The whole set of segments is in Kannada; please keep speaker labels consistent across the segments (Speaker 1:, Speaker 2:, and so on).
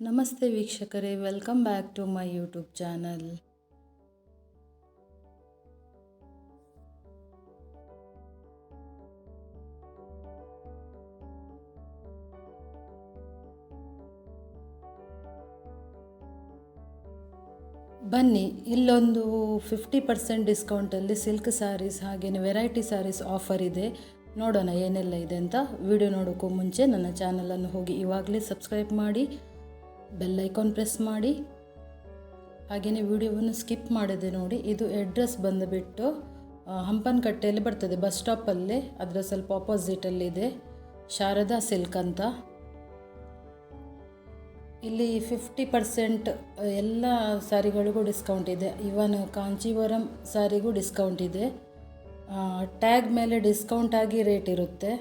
Speaker 1: ನಮಸ್ತೆ ವೀಕ್ಷಕರೇ welcome back to my YouTube channel ಬನ್ನಿ, ಇಲ್ಲೊಂದು ಫಿಫ್ಟಿ ಪರ್ಸೆಂಟ್ ಡಿಸ್ಕೌಂಟಲ್ಲಿ ಸಿಲ್ಕ್ ಸ್ಯಾರೀಸ್ ಹಾಗೆಯೇ ವೆರೈಟಿ ಸ್ಯಾರೀಸ್ ಆಫರ್ ಇದೆ. ನೋಡೋಣ ಏನೆಲ್ಲ ಇದೆ ಅಂತ. ವಿಡಿಯೋ ನೋಡೋಕ್ಕೂ ಮುಂಚೆ ನನ್ನ ಚಾನಲನ್ನು ಹೋಗಿ ಇವಾಗಲೇ ಸಬ್ಸ್ಕ್ರೈಬ್ ಮಾಡಿ. ಬೆಲ್ ಐಕಾನ್ ಪ್ರೆಸ್ ಮಾಡಿ. ಹಾಗೆಯೇ ವಿಡಿಯೋವನ್ನು ಸ್ಕಿಪ್ ಮಾಡಿದೆ ನೋಡಿ. ಇದು ಅಡ್ರೆಸ್ ಬಂದುಬಿಟ್ಟು ಹಂಪನಕಟ್ಟೆಯಲ್ಲಿ ಬರ್ತದೆ ಬಸ್ ಸ್ಟಾಪಲ್ಲಿ ಅದರ ಸ್ವಲ್ಪ ಆಪೋಸಿಟಲ್ಲಿದೆ ಶಾರದಾ ಸಿಲ್ಕ್ ಅಂತ. ಇಲ್ಲಿ ಫಿಫ್ಟಿ ಪರ್ಸೆಂಟ್ ಎಲ್ಲ ಸ್ಯಾರಿಗಳಿಗೂ ಡಿಸ್ಕೌಂಟ್ ಇದೆ. ಇವನ್ ಕಾಂಚೀವರಂ ಸ್ಯಾರಿಗೂ ಡಿಸ್ಕೌಂಟ್ ಇದೆ. ಟ್ಯಾಗ್ ಮೇಲೆ ಡಿಸ್ಕೌಂಟ್ ಆಗಿ ರೇಟ್ ಇರುತ್ತೆ.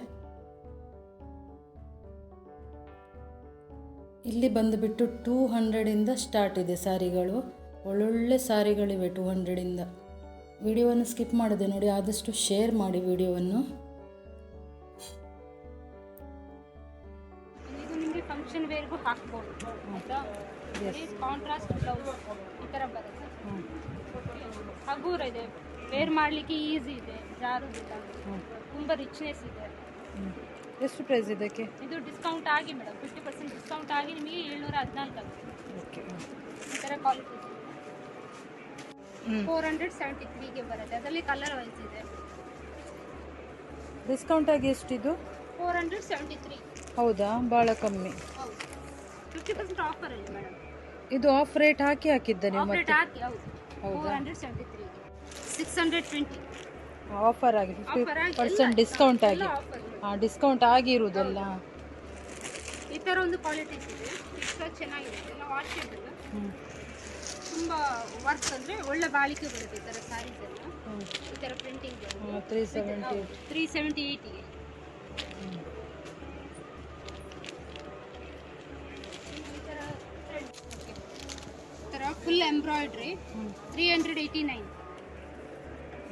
Speaker 1: ಇಲ್ಲಿ ಬಂದುಬಿಟ್ಟು ಟೂ ಹಂಡ್ರೆಡಿಂದ ಸ್ಟಾರ್ಟ್ ಇದೆ ಸ್ಯಾರಿಗಳು ಒಳ್ಳೊಳ್ಳೆ ಸ್ಯಾರಿಗಳಿವೆ ಟೂ ಹಂಡ್ರೆಡಿಂದ ವಿಡಿಯೋವನ್ನು ಸ್ಕಿಪ್ ಮಾಡಿದೆ ನೋಡಿ ಆದಷ್ಟು ಶೇರ್ ಮಾಡಿ ವಿಡಿಯೋವನ್ನು.
Speaker 2: ಫಂಕ್ಷನ್ ವೇರ್ಗೂ ಹಾಕ್ಬೋದು. ಕಾಂಟ್ರಾಸ್ಟ್ ಬ್ಲೌಸ್ ಈ ಥರ ಬರುತ್ತೆ. ಹಗೂರ ಇದೆ. ವೇರ್ ಮಾಡಲಿಕ್ಕೆ ಈಸಿ ಇದೆ. ಜಾರುದಿಲ್ಲ. ತುಂಬ ರಿಚ್ನೆಸ್ ಇದೆ.
Speaker 1: ಎಷ್ಟು ಪ್ರೈಸ್ ಇದಕ್ಕೆ?
Speaker 2: ಇದು ಡಿಸ್ಕೌಂಟ್ ಆಗಿ ಮೇಡಮ್ ಫಿಫ್ಟಿ ಪರ್ಸೆಂಟ್ ಡಿಸ್ಕೌಂಟ್ ಆಗಿ ನಿಮಗೆ ಏಳ್ನೂರ ಹದಿನಾಲ್ಕು ಆಗುತ್ತೆ.
Speaker 1: ಓಕೆ
Speaker 2: ಈ ಥರ ಕ್ವಾಲಿಟಿ ಫೋರ್ ಹಂಡ್ರೆಡ್ ಸೆವೆಂಟಿ ತ್ರೀಗೆ ಬರುತ್ತೆ. ಅದರಲ್ಲಿ ಕಲರ್ ವೈಸ್ ಇದೆ.
Speaker 1: ಡಿಸ್ಕೌಂಟ್ ಆಗಿ ಎಷ್ಟಿದು
Speaker 2: ಫೋರ್ ಹಂಡ್ರೆಡ್ ಸೆವೆಂಟಿ ತ್ರೀ
Speaker 1: ಹೌದಾ? ಭಾಳ ಕಮ್ಮಿ.
Speaker 2: ಹೌದು. ಫಿಫ್ಟಿ ಪರ್ಸೆಂಟ್ ಆಫರ್ ಇದೆ ಮೇಡಮ್
Speaker 1: ಇದು ಆಫ್ ರೇಟ್ ಹಾಕಿ ಹಾಕಿದ್ದ ನೀವು
Speaker 2: ಆಫರ್ ಹಾಕಿ ಹೌದು? ಫೋರ್ ಹಂಡ್ರೆಡ್ ಸೆವೆಂಟಿ ತ್ರೀಗೆ ಸಿಕ್ಸ್ ಹಂಡ್ರೆಡ್ ಟ್ವೆಂಟಿ
Speaker 1: ಆಫರ್ ಆಗಿ ಫಿಫ್ಟಿ
Speaker 2: ಆಫರ್ ಆಗಿ
Speaker 1: ಪರ್ಸೆಂಟ್ ಡಿಸ್ಕೌಂಟ್ ಆಗಿ
Speaker 2: ಆಫರ್
Speaker 1: ಡಿಸ್ಕೌಂಟ್ ಆಗಿರುವುದಲ್ಲ.
Speaker 2: ಈ ಥರ ಒಂದು ಕ್ವಾಲಿಟಿ ಇದೆ. ಚೆನ್ನಾಗಿದೆ. ಎಲ್ಲ ವಾಶ್
Speaker 1: ಹ್ಞೂ
Speaker 2: ತುಂಬ ವರ್ಕ್ ಅಂದರೆ ಒಳ್ಳೆ ಬಾಳಿಕೆ ಬರುತ್ತೆ ಈ ಥರ ಸ್ಯಾರೀಸ್ ಎಲ್ಲ. ಈ ಥರ printing
Speaker 1: three seventy
Speaker 2: three seventy ಏಯ್ಟಿಗೆ ಈ ಥರ ಈ ಥರ full embroidery three hundred eighty nine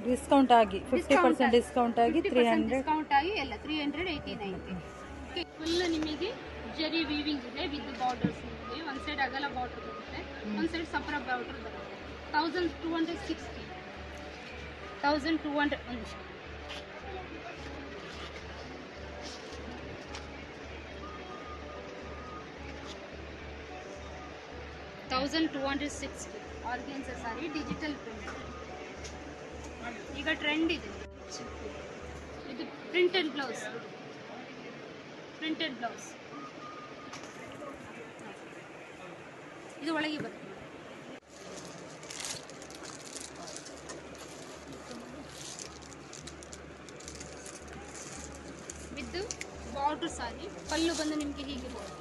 Speaker 1: discount ಆಗಿ ಫಿಫ್ಟಿ ಪರ್ಸೆಂಟ್ ಡಿಸ್ಕೌಂಟ್ ಆಗಿ. ತ್ರೀ ಹಂಡ್ರೆಡ್
Speaker 2: ಡಿಸ್ಕೌಂಟ್ ಆಗಿ ಎಲ್ಲ three hundred eighty nine full ನಿಮಗೆ ಜರಿ ವೀವಿಂಗ್ ಇದೆ ವಿತ್ ಬಾರ್ಡರ್ಸ್ ನಿಮಗೆ. ಒಂದು ಸೈಡ್ ಅಗಲ ಬಾರ್ಡರ್ ಬರುತ್ತೆ. ಒಂದು ಸೈಡ್ ಸಪ್ರ ಬಾರ್ಡರ್ ಬರುತ್ತೆ. Thousand two hundred sixty thousand two hundred ಒಂದು ನಿಮಿಷ. Thousand two hundred sixty organza sari digital print ಈಗ ಟ್ರೆಂಡ್ ಇದೆ. ಇದು ಪ್ರಿಂಟೆಡ್ ಬ್ಲೌಸ್ ಪ್ರಿಂಟೆಡ್ ಬ್ಲೌಸ್ ಇದು ಒಳಗೆ ಬರುತ್ತೆ ವಿತ್ ಬಾರ್ಡರ್ ಸಾರಿ. ಪಲ್ಲು ಬಂದು ನಿಮಗೆ ಹೀಗೆ ಬರುತ್ತೆ.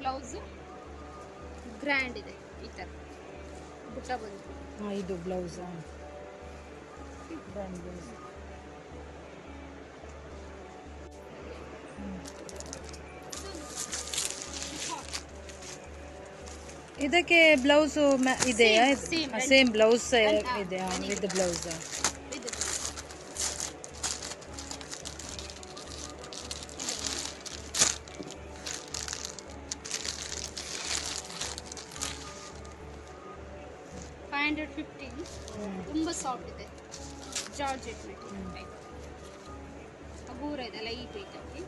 Speaker 2: ಬ್ಲೌಸ್ ಗ್ರ್ಯಾಂಡ್ ಇದೆ ಈ ಥರ
Speaker 1: ಹಾಂ ಇದು ಬ್ಲೌಸ್ ಬ್ಲೌಸ್ ಇದಕ್ಕೆ ಬ್ಲೌಸ್ ಇದೆಯಾ. ಸೇಮ್ ಬ್ಲೌಸ್
Speaker 2: ಇದೆಯಾ?
Speaker 1: ವಿತ್ ಬ್ಲೌಸ್
Speaker 2: ಹಗೂರ ಇದೆ ಲೈಟ್ ವೆಯ್ಟ್ ಆಗಿ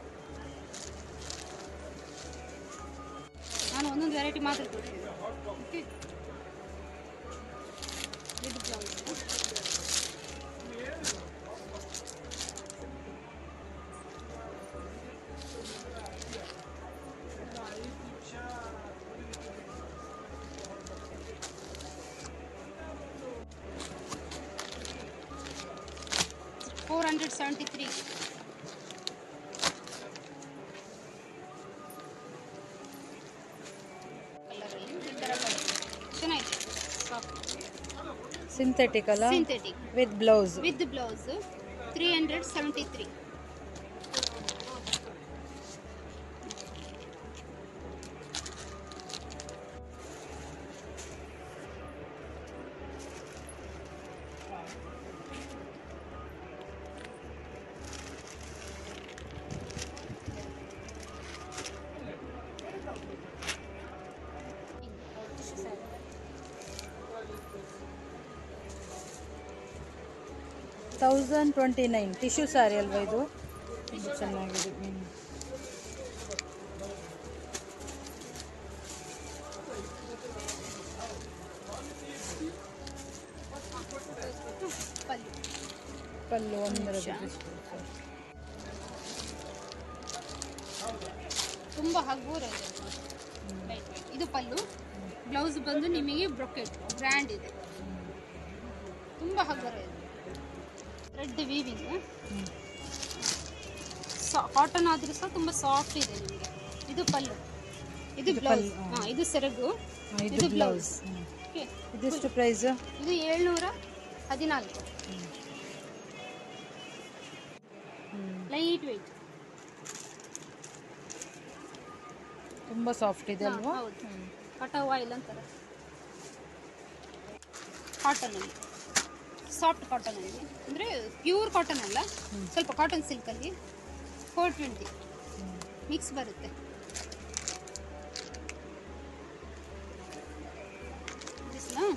Speaker 2: ನಾನು ಒಂದೊಂದು ವೆರೈಟಿ ಮಾತ್ರ ತೋರಿಸಿದೆ ಓಕೆ ಇದು blouse four hundred seventy three
Speaker 1: synthetic ಅಲ್ಲ
Speaker 2: synthetic
Speaker 1: with blouse
Speaker 2: with blouse three hundred seventy three
Speaker 1: thousand twenty nine tissue sari ಅಲ್ವಾ ಇದು? ಚೆನ್ನಾಗಿದೆ.
Speaker 2: ಪಲ್ಲು
Speaker 1: ಒಂದರ
Speaker 2: ತುಂಬ ಹಗುರ ಇದೆ ಪಲ್ಲು. ಬ್ಲೌಸ್ ಬಂದು ನಿಮಗೆ ಬ್ರೊಕೆಟ್, ಬ್ರ್ಯಾಂಡ್ ಇದೆ. ತುಂಬ ಹಗುರ ಇದೆ ರೆಡ್ ವೀವಿಂಗ್. ಕಾಟನ್ ಆದರೂ ಸಹ ತುಂಬ ಸಾಫ್ಟ್ ಇದೆ ನಿಮಗೆ. ಇದು ಪಲ್ಲು. ಇದು ಬ್ಲೌಸ್ ಹಾಂ. ಇದು ಸೆರಗು.
Speaker 1: ಇದು ಬ್ಲೌಸ್ ಇದೆಷ್ಟು ಪ್ರೈಸು
Speaker 2: ಇದು ಏಳ್ನೂರ ಹದಿನಾಲ್ಕು. ಲೈಟ್ ವೆಯ್ಟ್
Speaker 1: ತುಂಬ ಸಾಫ್ಟ್ ಇದೆ ಅಲ್ವಾ?
Speaker 2: ಹೌದು. ಕಟಾವ್ ಆಯಿಲ್ ಅಂತಾರೆ. ಕಾಟನಲ್ಲಿ ಸಾಫ್ಟ್ ಕಾಟನ್ ಅಲ್ಲಿ. ಅಂದರೆ ಪ್ಯೂರ್ ಕಾಟನ್ ಅಲ್ಲ ಸ್ವಲ್ಪ ಕಾಟನ್ ಸಿಲ್ಕಲ್ಲಿ ಫೋರ್ ಟ್ವೆಂಟಿ ಮಿಕ್ಸ್ ಬರುತ್ತೆ.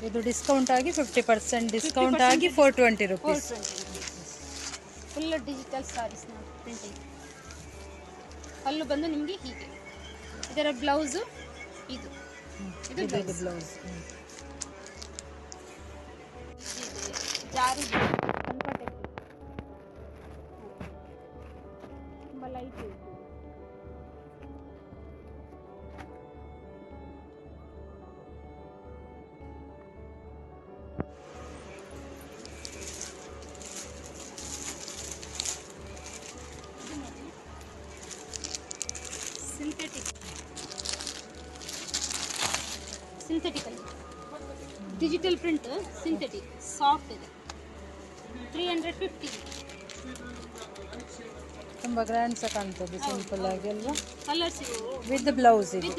Speaker 1: ಇದು ಡಿಸ್ಕೌಂಟ್ ಆಗಿ ಫಿಫ್ಟಿ ಪರ್ಸೆಂಟ್ ಡಿಸ್ಕೌಂಟ್ ಆಗಿ four twenty rupees
Speaker 2: full digital sarees printing ಅಲ್ಲೂ ಬಂದು ನಿಮಗೆ ಹೀಗೆ. ಇದರ ಬ್ಲೌಸು ಇದು. ಇದು
Speaker 1: ಇದು
Speaker 2: ಬ್ಲೌಸ್
Speaker 1: ಬ್ಲೌಸ್
Speaker 2: ಜಾರಿ
Speaker 1: ಗ್ರ್ಯಾಂಡ್ ಸಹ ಕಾಣ್ತದೆ ಸಿಂಪಲ್ ಆಗಿ ಅಲ್ವಾ?
Speaker 2: ಕಲರ್ಸ್
Speaker 1: ವಿತ್ ಬ್ಲೌಸ್ ಇದು.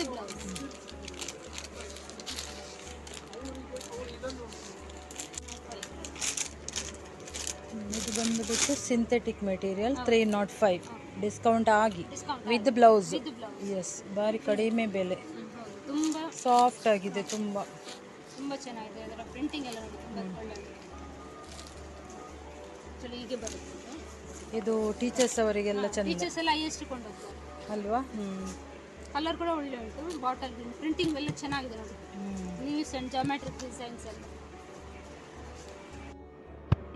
Speaker 1: ಇದು ಬಂದುಬಿಟ್ಟು synthetic material three nought five discount ಆಗಿ. ವಿತ್ ಬ್ಲೌಸ್ ಎಸ್ ಭಾರಿ ಕಡಿಮೆ ಬೆಲೆ.
Speaker 2: ತುಂಬ
Speaker 1: ಸಾಫ್ಟ್ ಆಗಿದೆ ತುಂಬ.
Speaker 2: ತುಂಬ ಚೆನ್ನಾಗಿದೆ. ಅದರ ಪ್ರಿಂಟಿಂಗ್ ಎಲ್ಲ ನೋಡಿ ತುಂಬ ಒಳ್ಳೆಯದು. ಹೀಗೆ ಬರುತ್ತೆ.
Speaker 1: ಇದು ಟೀಚರ್ಸ್ ಅವರಿಗೆಲ್ಲ ಚೆಂದ.
Speaker 2: ಟೀಚರ್ಸ್ ಎಲ್ಲ ಹೈಯೆಸ್ಟ್ ಕೊಂಡೋಗ್ತಾರೆ.
Speaker 1: ಅಲ್ವಾ? ಹ್ಞೂ
Speaker 2: ಕಲರ್ ಕೂಡ ಒಳ್ಳೆ ಉಂಟು ಬಾಟಲ್ ಪ್ರಿಂಟಿಂಗ್ ಎಲ್ಲ ಚೆನ್ನಾಗಿದೆ ನೋಡಿ.
Speaker 1: ಹ್ಞೂ
Speaker 2: ಲೀವ್ಸ್ ಆ್ಯಂಡ್ ಜಾಮೆಟ್ರಿಕ್ ಡಿಸೈನ್ಸ್ ಎಲ್ಲ.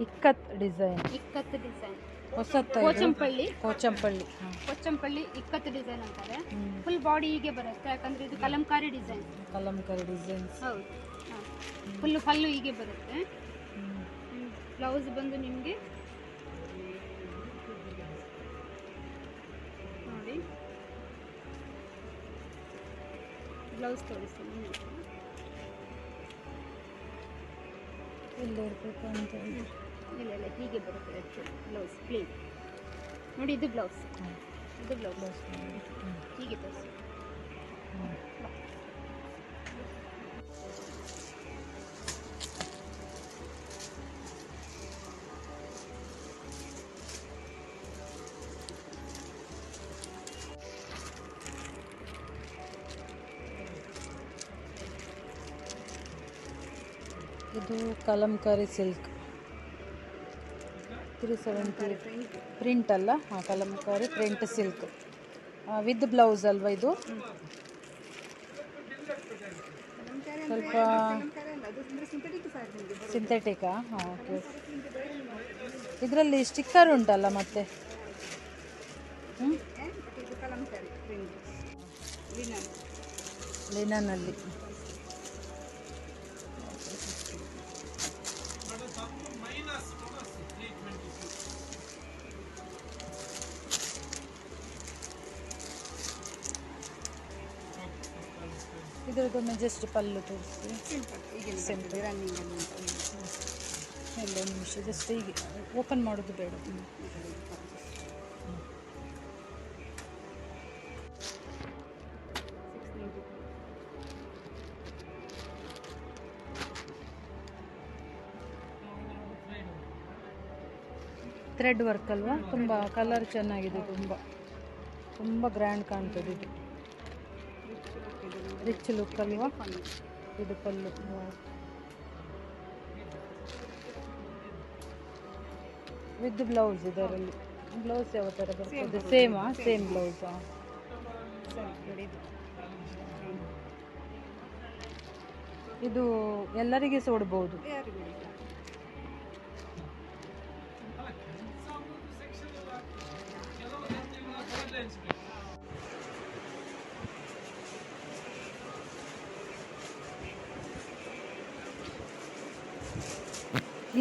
Speaker 1: ಇಕ್ಕತ್ ಡಿಸೈನ್
Speaker 2: ಇಕ್ಕತ್ತು ಡಿಸೈನ್
Speaker 1: ಹೊಸತ್ತ
Speaker 2: ಕೋಚಂಪಳ್ಳಿ
Speaker 1: ಕೋಚಂಪಳ್ಳಿ ಹಾಂ.
Speaker 2: ಕೊಚ್ಚಂಪಳ್ಳಿ ಇಕ್ಕತ್ತು ಡಿಸೈನ್ ಅಂತಾರೆ. ಫುಲ್ ಬಾಡಿ ಹೀಗೆ ಬರುತ್ತೆ ಯಾಕಂದ್ರೆ ಇದು ಕಲಂಕಾರಿ ಡಿಸೈನ್
Speaker 1: ಕಲಂಕಾರಿ ಡಿಸೈನ್ಸ್
Speaker 2: ಹೌದು. ಫುಲ್ ಹಲ್ಲು ಹೀಗೆ ಬರುತ್ತೆ. ಬ್ಲೌಸ್ ಬಂದು ನಿಮಗೆ ಬ್ಲೌಸ್ ತೋರಿಸ್ತೀನಿ
Speaker 1: ಇರಬೇಕು ಅಂತ
Speaker 2: ಇಲ್ಲ ಇಲ್ಲ ಹೀಗೆ ಬರುತ್ತೆ ಬ್ಲೌಸ್ ಪ್ಲೇನ್ ನೋಡಿ ಇದು ಬ್ಲೌಸ್. ಇದು ಬ್ಲೌಸ್. ಹೀಗೆ ತೋರಿಸಿ
Speaker 1: ಇದು Kalamkari silk. Three seventy print ಅಲ್ಲ? ಹಾಂ Kalamkari print silk. With blouse ಅಲ್ವಾ ಇದು? ಸ್ವಲ್ಪ ಸಿಂಥೆಟಿಕಾ ಹಾಂ ಓಕೆ ಇದರಲ್ಲಿ ಸ್ಟಿಕ್ಕರ್ ಉಂಟಲ್ಲ ಮತ್ತೆ? ಹ್ಞೂ ಲಿನನಲ್ಲಿ ಇದ್ರದ್ದೊಮ್ಮೆ ಜಸ್ಟ್ ಪಲ್ಲು ತೋರಿಸಿ. ಸಿಂಪಲ್ ಎಲ್ಲ ಒಂದು ನಿಮಿಷ ಜಸ್ಟ್ ಹೀಗೆ. ಓಪನ್ ಮಾಡೋದು ಬೇಡ ಥ್ರೆಡ್ ವರ್ಕ್ ಅಲ್ವಾ? ತುಂಬ ಕಲರ್ ಚೆನ್ನಾಗಿದೆ ತುಂಬ. ತುಂಬ ಗ್ರ್ಯಾಂಡ್ ಕಾಣ್ತದೆ ಇದು. ರಿಚ್ ಲುಕ್ ಅಲ್ವಾ ಇದು ಪಲ್ಲು. ವಿತ್ ಬ್ಲೌಸ್ ಇದರಲ್ಲಿ. ಬ್ಲೌಸ್ ಯಾವ ಥರ ಬರ್ತದೆ? ಸೇಮಾ ಸೇಮ್ ಬ್ಲೌಸಾ ಇದು. ಎಲ್ಲರಿಗೆ ಸಹ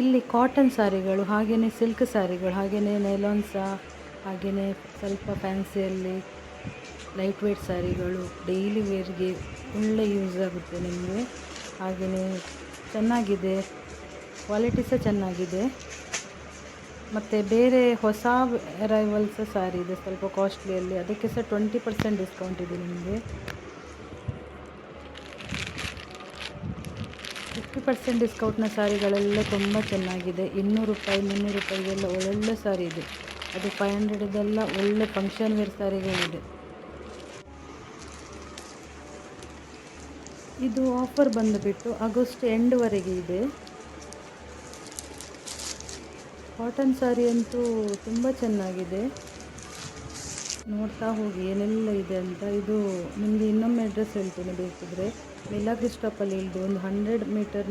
Speaker 1: ಇಲ್ಲಿ ಕಾಟನ್ ಸ್ಯಾರಿಗಳು ಹಾಗೆಯೇ ಸಿಲ್ಕ್ ಸ್ಯಾರಿಗಳು ಹಾಗೆಯೇ ನೈಲಾನ್ಸ ಹಾಗೆಯೇ ಸ್ವಲ್ಪ ಫ್ಯಾನ್ಸಿಯಲ್ಲಿ ಲೈಟ್ ವೇಟ್ ಸ್ಯಾರಿಗಳು ಡೈಲಿ ವೇರ್ಗೆ ಒಳ್ಳೆ ಯೂಸ್ ಆಗುತ್ತೆ ನಿಮಗೆ. ಹಾಗೆಯೇ ಚೆನ್ನಾಗಿದೆ ಕ್ವಾಲಿಟಿ ಸಹ ಚೆನ್ನಾಗಿದೆ. ಮತ್ತು ಬೇರೆ ಹೊಸ ಅರೈವಲ್ಸ್ ಸ್ಯಾರಿ ಇದೆ, ಸ್ವಲ್ಪ ಕಾಸ್ಟ್ಲಿಯಲ್ಲಿ ಅದಕ್ಕೆ ಸಹ ಟ್ವೆಂಟಿ ಪರ್ಸೆಂಟ್ ಡಿಸ್ಕೌಂಟ್ ಇದೆ ನಿಮಗೆ ಫಿಫ್ಟಿ ಪರ್ಸೆಂಟ್ ಡಿಸ್ಕೌಂಟ್ನ ಸಾರಿಗಳೆಲ್ಲ ತುಂಬ ಚೆನ್ನಾಗಿದೆ. ಇನ್ನೂರು ರೂಪಾಯಿ, ಮುನ್ನೂರು ರೂಪಾಯಿಗೆಲ್ಲ ಒಳ್ಳೊಳ್ಳೆ ಸ್ಯಾರಿ ಇದೆ. ಅದು ಫೈವ್ ಹಂಡ್ರೆಡದೆಲ್ಲ ಒಳ್ಳೆ ಫಂಕ್ಷನ್ ವೇರ್ ಸ್ಯಾರಿಗಳಿದೆ ಇದು ಆಫರ್ ಬಂದುಬಿಟ್ಟು ಆಗಸ್ಟ್ ಎಂಡ್ವರೆಗೆ ಇದೆ. ಕಾಟನ್ ಸ್ಯಾರಿ ಅಂತೂ ತುಂಬ ಚೆನ್ನಾಗಿದೆ. ನೋಡ್ತಾ ಹೋಗಿ ಏನೆಲ್ಲ ಇದೆ ಅಂತ. ಇದು ನಿಮಗೆ ಇನ್ನೊಮ್ಮೆ ಅಡ್ರೆಸ್ ಹೇಳ್ತೀನಿ ಬೇಕಿದ್ರೆ. ಮಿಲಾಗ್ರಿ ಸ್ಟಾಪಲ್ಲಿ ಇಳಿದು ಒಂದು ಹಂಡ್ರೆಡ್ ಮೀಟರ್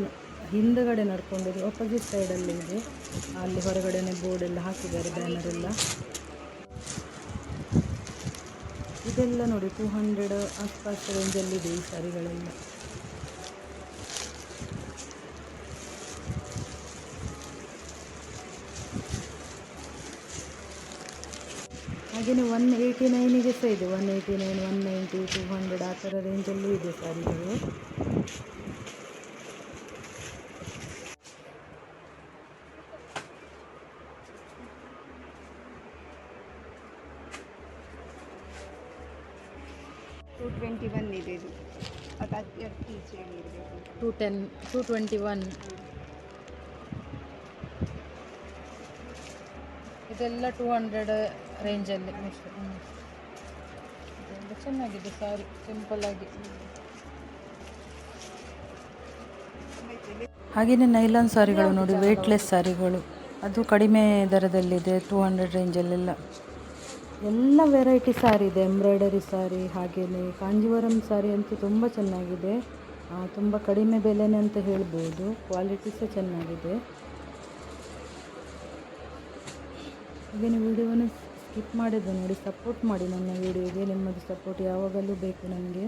Speaker 1: ಹಿಂದಗಡೆ ನಡ್ಕೊಂಡಿದ್ದು ಅಪೋಸಿಟ್ ಸೈಡಲ್ಲಿ ಇದೆ. ಅಲ್ಲಿ ಹೊರಗಡೆನೆ ಬೋರ್ಡ್ ಎಲ್ಲ ಹಾಕಿದ್ದಾರೆ ಬ್ಯಾನರ್ ಎಲ್ಲ. ಇದೆಲ್ಲ ನೋಡಿ ಟೂ ಹಂಡ್ರೆಡ್ ಆಸ್ಪಾಸ್ ರೇಂಜಲ್ಲಿದೆ ಈ ಸ್ಯಾರಿಗಳೆಲ್ಲ ಹಾಗೆಯೇ ಒನ್ ಏಯ್ಟಿ ನೈನಿಗೆ ಸಹ ಇದೆ. One eighty nine one ninety two hundred ಆ ಥರ ರೇಂಜಲ್ಲೂ ಇದೆ ಸ್ಯಾರಿಗಳು
Speaker 3: ಟೂ ಟ್ವೆಂಟಿ ಒನ್ ಇದೆ ಇದು. ಅದು ಅತಿ ಅತಿ ಈಚೆಗೆ ಇರಬೇಕು.
Speaker 1: Two ten two twenty one ಇದೆಲ್ಲ ಟೂ ಹಂಡ್ರೆಡ್ ರೇಂಜಲ್ಲಿ ಮಿಶ್ರ ಚೆನ್ನಾಗಿದೆ ಸ್ಯಾರಿ ಸಿಂಪಲ್ಲಾಗಿ ಹಾಗೆಯೇ ನೈಲಾನ್ ಸಾರಿಗಳು ನೋಡಿ ವೇಟ್ಲೆಸ್ ಸಾರಿಗಳು. ಅದು ಕಡಿಮೆ ದರದಲ್ಲಿದೆ ಟೂ ಹಂಡ್ರೆಡ್ ರೇಂಜಲ್ಲೆಲ್ಲ. ಎಲ್ಲ ವೆರೈಟಿ ಸಾರಿ ಇದೆ ಎಂಬ್ರಾಯ್ಡರಿ ಸ್ಯಾರಿ ಹಾಗೆಯೇ ಕಾಂಜಿವರಂ ಸ್ಯಾರಿ ಅಂತೂ ತುಂಬ ಚೆನ್ನಾಗಿದೆ. ತುಂಬ ಕಡಿಮೆ ಬೆಲೆನೇ ಅಂತ ಹೇಳ್ಬೋದು ಕ್ವಾಲಿಟಿ ಸಹ ಚೆನ್ನಾಗಿದೆ. ಹಾಗೇನೆ ವಿಡಿಯೋವನ್ನು ಸ್ಕಿಪ್ ಮಾಡಿದ್ದು ನೋಡಿ, ಸಪೋರ್ಟ್ ಮಾಡಿ ನನ್ನ ವಿಡಿಯೋಗೆ. ನಿಮ್ಮದು ಸಪೋರ್ಟ್ ಯಾವಾಗಲೂ ಬೇಕು ನನಗೆ.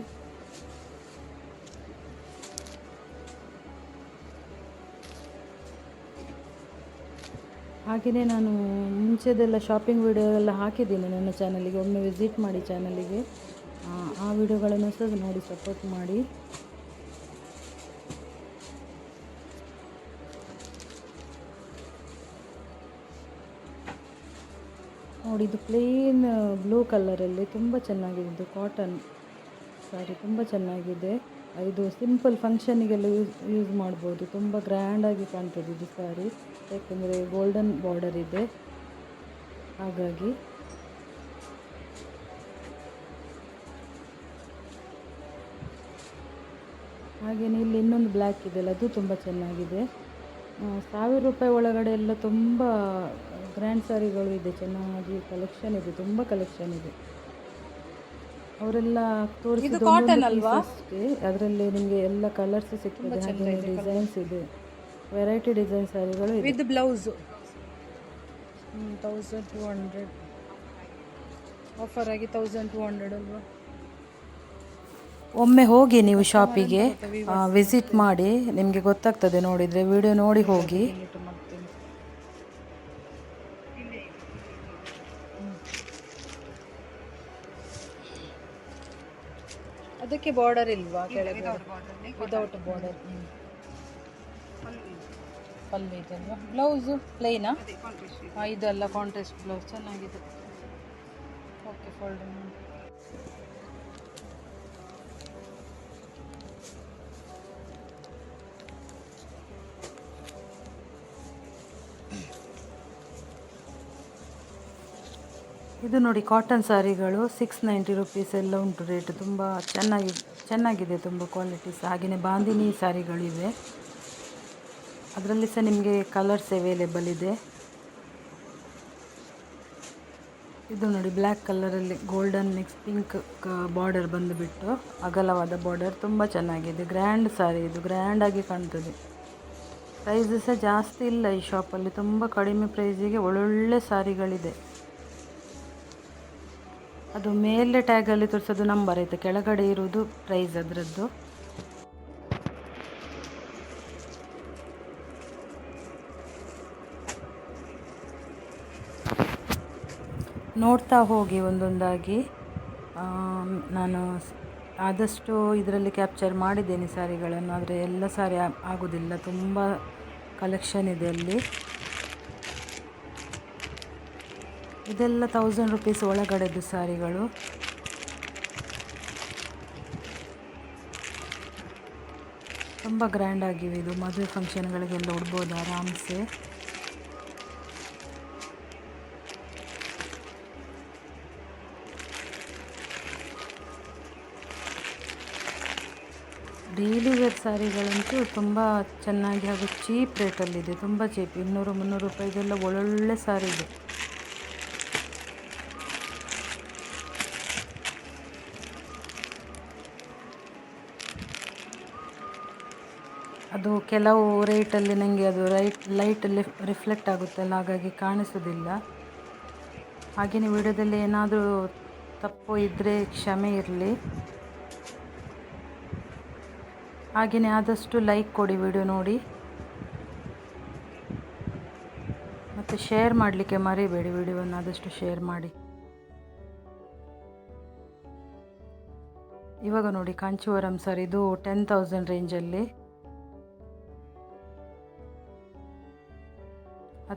Speaker 1: ಹಾಗೆಯೇ ನಾನು ಮುಂಚೆದೆಲ್ಲ ಶಾಪಿಂಗ್ ವಿಡಿಯೋ ಎಲ್ಲ ಹಾಕಿದ್ದೀನಿ ನನ್ನ ಚಾನಲಿಗೆ ಒಮ್ಮೆ ವಿಸಿಟ್ ಮಾಡಿ ಚಾನಲಿಗೆ ಆ ವಿಡಿಯೋಗಳನ್ನು ಸಹ ನೋಡಿ ಸಪೋರ್ಟ್ ಮಾಡಿ. ನೋಡಿ ಇದು ಪ್ಲೇನ್ ಬ್ಲೂ ಕಲರಲ್ಲಿ ತುಂಬ ಚೆನ್ನಾಗಿದೆ ಇದು ಕಾಟನ್ ಸಾರಿ ತುಂಬ ಚೆನ್ನಾಗಿದೆ. ಇದು ಸಿಂಪಲ್ ಫಂಕ್ಷನಿಗೆಲ್ಲ ಯೂಸ್ ಯೂಸ್ ಮಾಡ್ಬೋದು. ತುಂಬ ಗ್ರ್ಯಾಂಡಾಗಿ ಕಾಣ್ತದೆ ಇದು ಸ್ಯಾರಿ ಯಾಕೆಂದರೆ ಗೋಲ್ಡನ್ ಬಾರ್ಡರ್ ಇದೆ. ಹಾಗಾಗಿ ಹಾಗೆಯೇ ಇಲ್ಲಿ ಇನ್ನೊಂದು ಬ್ಲ್ಯಾಕ್ ಇದೆಯಲ್ಲ ಅದು ತುಂಬ ಚೆನ್ನಾಗಿದೆ. ಸಾವಿರ ರೂಪಾಯಿ ಒಳಗಡೆ ಎಲ್ಲ ತುಂಬ ಗ್ರ್ಯಾಂಡ್ ಸ್ಯಾರಿಗಳು ಇದೆ ಚೆನ್ನಾಗಿ ಕಲೆಕ್ಷನ್ ಇದೆ ತುಂಬ ಕಲೆಕ್ಷನ್ ಇದೆ. ಅವರೆಲ್ಲ ತೋರಿಸಿದ ಅಷ್ಟೇ. ಅದರಲ್ಲಿ ನಿಮಗೆ ಎಲ್ಲ ಕಲರ್ಸ್ ಸಿಗ್ತದೆ ಹಾಗೆ ಡಿಸೈನ್ಸ್ ಇದೆ. ವೆರೈಟಿ ಡಿಸೈನ್ ಸ್ಯಾರಿಗಳು ಇದೆ.
Speaker 4: With blouse thousand two hundred offer ಆಗಿ ತೌಸಂಡ್ ಟು ಹಂಡ್ರೆಡ್ ಅಲ್ವಾ?
Speaker 1: ಒಮ್ಮೆ ಹೋಗಿ ನೀವು ಶಾಪಿಗೆ ವಿಸಿಟ್ ಮಾಡಿ ನಿಮಗೆ ಗೊತ್ತಾಗ್ತದೆ ನೋಡಿದರೆ ವಿಡಿಯೋ ನೋಡಿ ಹೋಗಿ.
Speaker 4: ಅದಕ್ಕೆ ಬಾರ್ಡರ್ ಇಲ್ವಾ ಕೆಳಗೆ ವಿದೌಟ್ ಬಾರ್ಡರ್ ಪಲ್ಲು ಇದಲ್ವಾ ಬ್ಲೌಸು ಪ್ಲೈನಾ ಇದೆಲ್ಲ ಕಾಂಟ್ರಾಸ್ಟ್ ಬ್ಲೌಸ್ ಚೆನ್ನಾಗಿದೆ. ಓಕೆ ಫೋಲ್ಡ್
Speaker 1: ಇದು ನೋಡಿ ಕಾಟನ್ ಸ್ಯಾರಿಗಳು ಸಿಕ್ಸ್ ನೈಂಟಿ ರುಪೀಸ್ ಎಲ್ಲ ಉಂಟು ರೇಟ್ ತುಂಬ ಚೆನ್ನಾಗಿ, ಚೆನ್ನಾಗಿದೆ ತುಂಬ ಕ್ವಾಲಿಟೀಸ್ ಹಾಗೆಯೇ ಬಾಂದಿನಿ ಸ್ಯಾರಿಗಳಿವೆ ಅದರಲ್ಲಿ ಸಹ ನಿಮಗೆ ಕಲರ್ಸ್ ಅವೈಲೇಬಲ್ ಇದೆ. ಇದು ನೋಡಿ ಬ್ಲ್ಯಾಕ್ ಕಲರಲ್ಲಿ ಗೋಲ್ಡನ್ ಮಿಕ್ಸ್ ಪಿಂಕ್ ಬಾರ್ಡರ್ ಬಂದುಬಿಟ್ಟು ಅಗಲವಾದ ಬಾರ್ಡರ್ ತುಂಬ ಚೆನ್ನಾಗಿದೆ. ಗ್ರ್ಯಾಂಡ್ ಸಾರಿ ಇದು ಗ್ರ್ಯಾಂಡಾಗಿ ಕಾಣ್ತದೆ. ಪ್ರೈಸ್ ಸಹ ಜಾಸ್ತಿ ಇಲ್ಲ ಈ ಶಾಪಲ್ಲಿ ತುಂಬ ಕಡಿಮೆ ಪ್ರೈಸಿಗೆ ಒಳ್ಳೊಳ್ಳೆ ಸಾರಿಗಳಿದೆ. ಅದು ಮೇಲೆ ಟ್ಯಾಗಲ್ಲಿ ತೋರಿಸೋದು ನಂಬರ್ ಐತೆ. ಕೆಳಗಡೆ ಇರೋದು ಪ್ರೈಸ್ ಅದರದ್ದು. ನೋಡ್ತಾ ಹೋಗಿ ಒಂದೊಂದಾಗಿ. ನಾನು ಆದಷ್ಟು ಇದರಲ್ಲಿ ಕ್ಯಾಪ್ಚರ್ ಮಾಡಿದ್ದೇನೆ ಸ್ಯಾರಿಗಳನ್ನು ಆದರೆ ಎಲ್ಲ ಸಾರಿ ಆಗೋದಿಲ್ಲ. ತುಂಬ ಕಲೆಕ್ಷನ್ ಇದೆ ಅಲ್ಲಿ. ಇದೆಲ್ಲ ಥೌಸಂಡ್ ರುಪೀಸ್ ಒಳಗಡೆದು ಸ್ಯಾರಿಗಳು ತುಂಬ ಗ್ರ್ಯಾಂಡ್ ಆಗಿವೆ ಇದು. ಮದುವೆ ಫಂಕ್ಷನ್ಗಳಿಗೆಲ್ಲ ಉಡ್ಬೋದು ಆರಾಮ್ಸೆ. ಡೈಲಿ ವೇರ್ ಸ್ಯಾರಿಗಳಂತೂ ತುಂಬ ಚೆನ್ನಾಗಿ ಹಾಗೂ ಚೀಪ್ ರೇಟಲ್ಲಿದೆ ತುಂಬ ಚೀಪ್ ಇನ್ನೂರು ಮುನ್ನೂರು ರೂಪಾಯಿಗೆಲ್ಲ ಒಳ್ಳೊಳ್ಳೆ ಸ್ಯಾರಿ ಇದೆ. ಅದು ಕೆಲವು ರೇಟಲ್ಲಿ ನನಗೆ ಅದು ರೈಟ್ ಲೈಟಲ್ಲಿ ರಿಫ್ಲೆಕ್ಟ್ ಆಗುತ್ತಲ್ಲ, ಹಾಗಾಗಿ ಕಾಣಿಸೋದಿಲ್ಲ. ಹಾಗೆಯೇ ವಿಡಿಯೋದಲ್ಲಿ ಏನಾದರೂ ತಪ್ಪು ಇದ್ದರೆ ಕ್ಷಮೆ ಇರಲಿ. ಹಾಗೆಯೇ ಆದಷ್ಟು ಲೈಕ್ ಕೊಡಿ ವಿಡಿಯೋ ನೋಡಿ. ಮತ್ತು ಶೇರ್ ಮಾಡಲಿಕ್ಕೆ ಮರಿಬೇಡಿ ವಿಡಿಯೋವನ್ನು ಆದಷ್ಟು ಶೇರ್ ಮಾಡಿ. ಇವಾಗ ನೋಡಿ, ಕಾಂಚೀವರಂ ಸರ್ ಇದು ಟೆನ್ ತೌಸಂಡ್ ರೇಂಜಲ್ಲಿ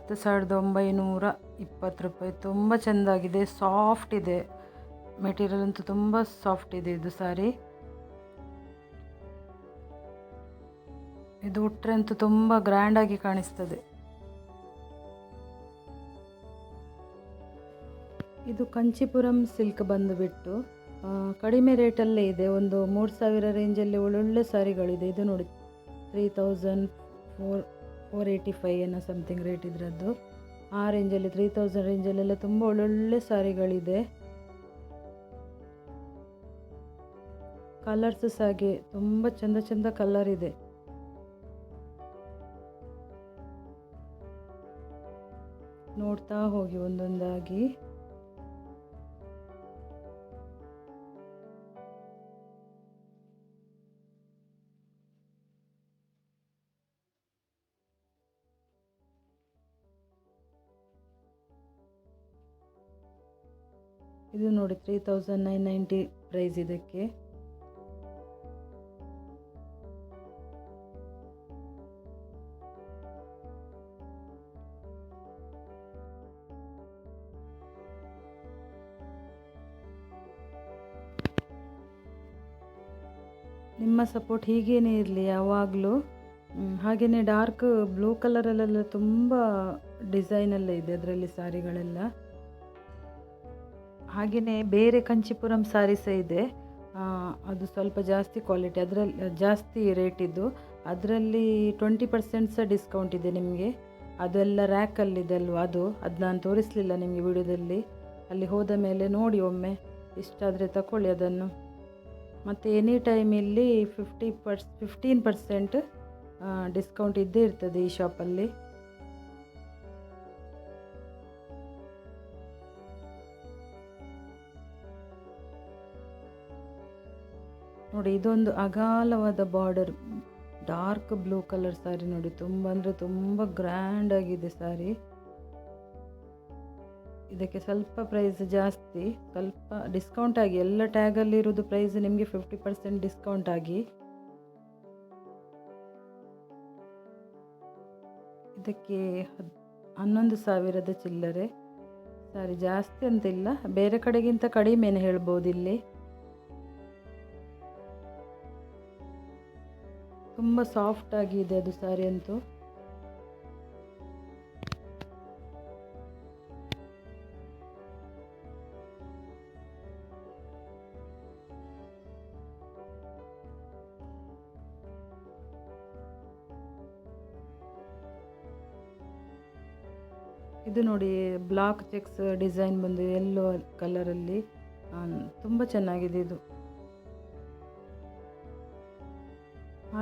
Speaker 1: ಹತ್ತು ಸಾವಿರದ ಒಂಬೈನೂರ ಇಪ್ಪತ್ತು ರೂಪಾಯಿ. ತುಂಬ ಚೆಂದಾಗಿದೆ, ಸಾಫ್ಟ್ ಇದೆ. ಮೆಟೀರಿಯಲ್ ಅಂತೂ ತುಂಬ ಸಾಫ್ಟ್ ಇದೆ ಇದು ಸಾರಿ ಇದು ಉಟ್ಟರೆ ಅಂತೂ ತುಂಬ ಗ್ರ್ಯಾಂಡಾಗಿ ಕಾಣಿಸ್ತದೆ. ಇದು ಕಂಚಿಪುರಂ ಸಿಲ್ಕ್ ಬಂದುಬಿಟ್ಟು ಕಡಿಮೆ ರೇಟಲ್ಲೇ ಇದೆ. ಒಂದು ಮೂರು ಸಾವಿರ ರೇಂಜಲ್ಲಿ ಒಳ್ಳೊಳ್ಳೆ ಸಾರಿಗಳಿದೆ ಇದು ನೋಡಿ three thousand four four eighty five ಏನೋ ಸಮಥಿಂಗ್ ರೇಟ್ ಇದರದ್ದು. ಆ ರೇಂಜಲ್ಲಿ ತ್ರೀ ತೌಸಂಡ್ ರೇಂಜಲ್ಲೆಲ್ಲ ತುಂಬ ಒಳ್ಳೊಳ್ಳೆ ಸಾರಿಗಳಿದೆ. ಕಲರ್ಸ್ ಹಾಗೆ ತುಂಬ ಚಂದ ಚಂದ ಕಲರ್ ಇದೆ. ನೋಡ್ತಾ ಹೋಗಿ ಒಂದೊಂದಾಗಿ. ಇದು ನೋಡಿ three thousand nine ninety price ಇದಕ್ಕೆ. ನಿಮ್ಮ ಸಪೋರ್ಟ್ ಹೀಗೇನೆ ಇರಲಿ ಯಾವಾಗಲೂ. ಹಾಗೆಯೇ ಡಾರ್ಕ್ ಬ್ಲೂ ಕಲರಲ್ಲೆಲ್ಲ ತುಂಬ ಡಿಸೈನೆಲ್ಲ ಇದೆ ಅದರಲ್ಲಿ ಸಾರಿಗಳೆಲ್ಲ. ಹಾಗೆಯೇ ಬೇರೆ ಕಂಚಿಪುರಂ ಸಾರಿ ಸಹ ಇದೆ ಅದು ಸ್ವಲ್ಪ ಜಾಸ್ತಿ ಕ್ವಾಲಿಟಿ ಅದರಲ್ಲಿ ಜಾಸ್ತಿ ರೇಟಿದ್ದು ಅದರಲ್ಲಿ ಟ್ವೆಂಟಿ ಪರ್ಸೆಂಟ್ ಸಹ ಡಿಸ್ಕೌಂಟ್ ಇದೆ ನಿಮಗೆ. ಅದೆಲ್ಲ ರ್ಯಾಕಲ್ಲಿದೆ ಅಲ್ವಾ ಅದು? ಅದು ನಾನು ತೋರಿಸಲಿಲ್ಲ ನಿಮಗೆ ವಿಡಿಯೋದಲ್ಲಿ. ಅಲ್ಲಿ ಹೋದ ಮೇಲೆ ನೋಡಿ ಒಮ್ಮೆ. ಇಷ್ಟಾದರೆ ತಗೊಳ್ಳಿ ಅದನ್ನು. ಮತ್ತು ಎನಿ ಟೈಮ್ ಇಲ್ಲಿ fifty per fifteen percent discount ಇದ್ದೇ ಇರ್ತದೆ ಈ ಶಾಪಲ್ಲಿ ನೋಡಿ, ಇದೊಂದು ಅಗಾಲವಾದ border dark blue colour sari ನೋಡಿ, ತುಂಬ ಅಂದರೆ ತುಂಬ ಗ್ರ್ಯಾಂಡ್ ಆಗಿದೆ ಸ್ಯಾರಿ ಇದಕ್ಕೆ ಸ್ವಲ್ಪ ಪ್ರೈಸ್ ಜಾಸ್ತಿ, ಸ್ವಲ್ಪ ಡಿಸ್ಕೌಂಟ್ ಆಗಿ, ಎಲ್ಲ ಟ್ಯಾಗಲ್ಲಿ ಇರೋದು ಪ್ರೈಸ್ ನಿಮಗೆ ಫಿಫ್ಟಿ ಪರ್ಸೆಂಟ್ ಡಿಸ್ಕೌಂಟ್ ಆಗಿ. ಇದಕ್ಕೆ ಹನ್ನೊಂದು ಸಾವಿರದ ಚಿಲ್ಲರೆ. ಸಾರಿ ಜಾಸ್ತಿ ಅಂತಿಲ್ಲ, ಬೇರೆ ಕಡೆಗಿಂತ ಕಡಿಮೆನೇ ಹೇಳ್ಬೋದು ಇಲ್ಲಿ. ತುಂಬ ಸಾಫ್ಟ್ ಆಗಿದೆ ಅದು ಸಾರಿ ಅಂತೂ. ಇದು ನೋಡಿ ಬ್ಲಾಕ್ ಚೆಕ್ಸ್ ಡಿಸೈನ್ ಬಂದು ಎಲ್ಲೋ ಕಲರಲ್ಲಿ ತುಂಬ ಚೆನ್ನಾಗಿದೆ ಇದು.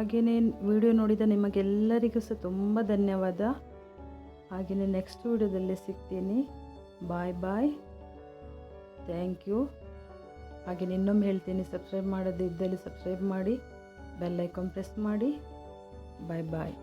Speaker 1: ಹಾಗೆಯೇ ವಿಡಿಯೋ ನೋಡಿದ ನಿಮಗೆಲ್ಲರಿಗೂ ಸಹ ತುಂಬ ಧನ್ಯವಾದ. ಹಾಗೆಯೇ ನೆಕ್ಸ್ಟ್ ವಿಡಿಯೋದಲ್ಲಿ ಸಿಗ್ತೀನಿ. ಬಾಯ್ ಬಾಯ್ ಥ್ಯಾಂಕ್ ಯು ಹಾಗೆಯೇ ಇನ್ನೊಮ್ಮೆ ಹೇಳ್ತೀನಿ ಸಬ್ಸ್ಕ್ರೈಬ್ ಮಾಡೋದು ಇದ್ದಲ್ಲಿ ಸಬ್ಸ್ಕ್ರೈಬ್ ಮಾಡಿ ಬೆಲ್ ಐಕಾನ್ ಪ್ರೆಸ್ ಮಾಡಿ. ಬಾಯ್ ಬಾಯ್